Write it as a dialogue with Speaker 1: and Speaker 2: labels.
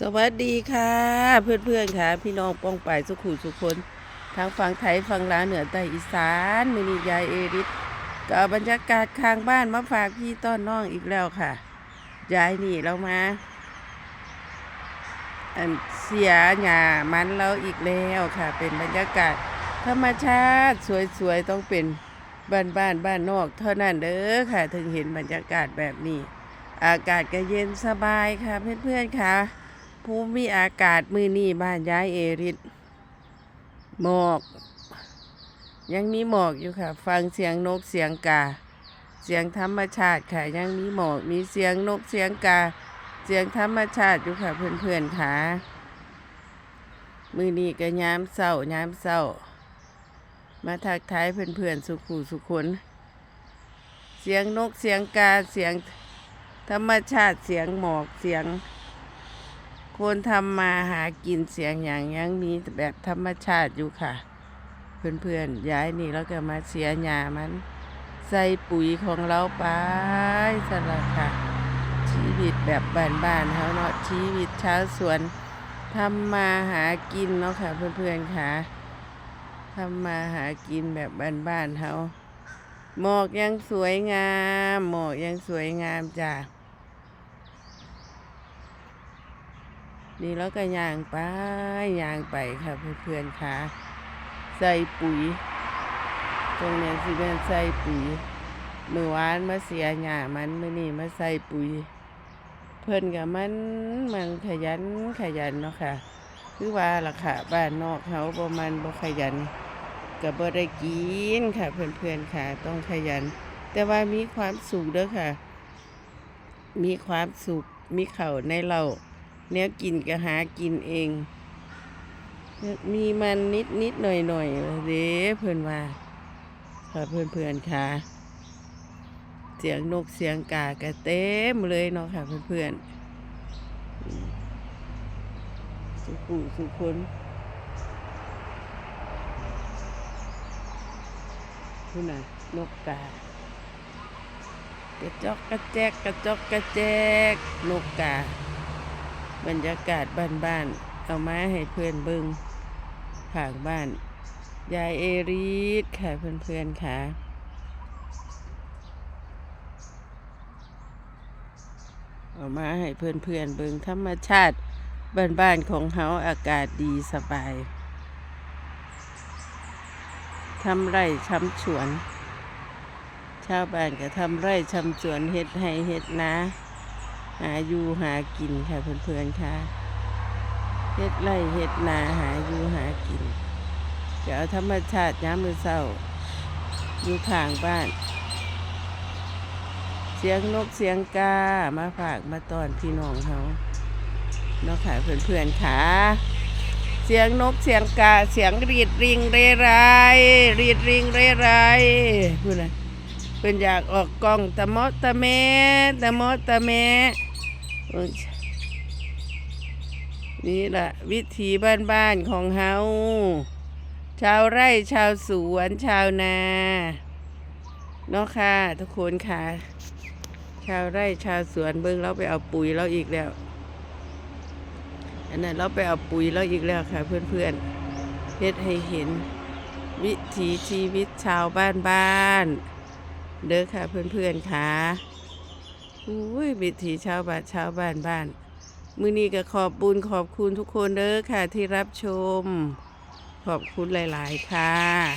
Speaker 1: สวัสดีค่ะ เพื่อนๆค่ะ พี่น้องป้องป่ายสุขุสุคนทางฝั่งไทยฝั่งลาวเหนือใต้อีสานมินิยายเอริสก็บรรยากาศข้างบ้านมาฝากพี่ต้อนน้องอีกแล้วค่ะยายนี่เรามาอันเสียหญ้ามันเราอีกแล้วค่ะ เป็นบรรยากาศ ธรรมชาติสวยๆต้องเป็นบ้านบ้านๆบ้านนอกเท่านั้นเด้อค่ะ ถึงเห็นบรรยากาศแบบนี้ อากาศก็เย็นสบายค่ะเพื่อนๆค่ะ ภูมิอากาศมือนี่บ้านย้ายเอริสหมอก ยังมีหมอกอยู่ค่ะ ฟังเสียงนกเสียงกา เสียงธรรมชาติค่ะ ยังมีหมอกมีเสียงนกเสียงกา เสียงธรรมชาติอยู่ค่ะเพื่อนๆค่ะมือนี้ก็ย้ำเศร้าย้ำเศร้า มาทักทายเพื่อนๆสุขุสุขคนเสียงนกเสียงกาเสียงธรรมชาติเสียงหมอกเสียง คนทำมาหากินเสียงอย่างยังมีแบบธรรมชาติอยู่ค่ะ เพื่อนๆย้ายนี่แล้วก็มาเสียหญ้ามัน ใส่ปุ๋ยของเราไปสละค่ะ ชีวิตแบบบ้านๆเขาเนาะชีวิตชาวสวนทำมาหากินเนาะค่ะ เพื่อนๆค่ะทำมาหากินแบบบ้านๆเขาหมอกยังสวยงาม หมอกยังสวยงามจ้ะ นี่แล้วก็ยางไปยางไปค่ะเพื่อนๆค่ะใส่ปุ๋ย ตรงนี้สิเป็นใส่ปุ๋ยมือวานมาเสียหญ้ามันมื่อนี่มาใส่ปุ๋ย เพื่อนกับมันมันขยันขยันเนาะค่ะ คือว่าล่ะค่ะบ้านนอกเขาประมาณบ่ขยันกับบ่ได้กินค่ะ เพื่อนๆค่ะ ต้องขยัน แต่ว่ามีความสุขเด้อค่ะ มีความสุขมีเข่าในเรา เนี้ยกินก็หากินเอง มีมันนิดนิดหน่อยหน่อยๆเด้เพื่อนว่าค่ะเพื่อนเพื่อนๆค่ะ เสียงนกเสียงกากระเต็มเลยเนาะค่ะเพื่อนเพื่อนๆสุขุสุคนคุณน่ะนกกากระจอกกระแจกกระจอกกระแจกนกกา บรรยากาศบ้านๆเอามาให้เพื่อนเบิงผางบ้าน ยายเอรีดค่ะเพื่อนๆค่ะเอามาให้เพื่อนๆเบิงธรรมชาติบ้านๆของเฮาอากาศดีสบายทำไร่ชำสวน ชาวบ้านก็ทำไร่ชำสวนเฮ็ดให้เฮ็ดนา หาอยู่หากินค่ะเพื่อนๆค่ะเฮ็ดไร่เฮ็ดนาหาอยู่หากินจะเอาธรรมชาติย้ำมือเศร้า อยู่ข้างบ้าน เสียงนกเสียงกามาฝากมาตอนพี่น้องเขาเนาะค่ะเพื่อนๆค่ะเสียงนกเสียงกาเสียงรีดริงเรไรรีดริงเรไรพูดนะ เป็นอยากออกกล้องตะมอตะแม่ตะมอตะแม่นี่แหละวิถีบ้านๆของเฮาชาวไร่ชาวสวนชาวนาเนาะค่ะทุกคนค่ะ ชาวไร่ชาวสวนเบิ่งเราไปเอาปุ๋ยเราอีกแล้วอันนั้นเราไปเอาปุ๋ยเราอีกแล้วค่ะ เพื่อนๆเฮ็ดให้เห็นวิถีชีวิตชาวบ้านบ้านๆ เด้อค่ะเพื่อนๆค่ะอุ้ยวิถีชาวบ้านชาวบ้านบ้านมือนี้ก็ขอบบุญขอบคุณทุกคนเด้อค่ะที่รับชม ขอบคุณหลาย ๆ ค่ะ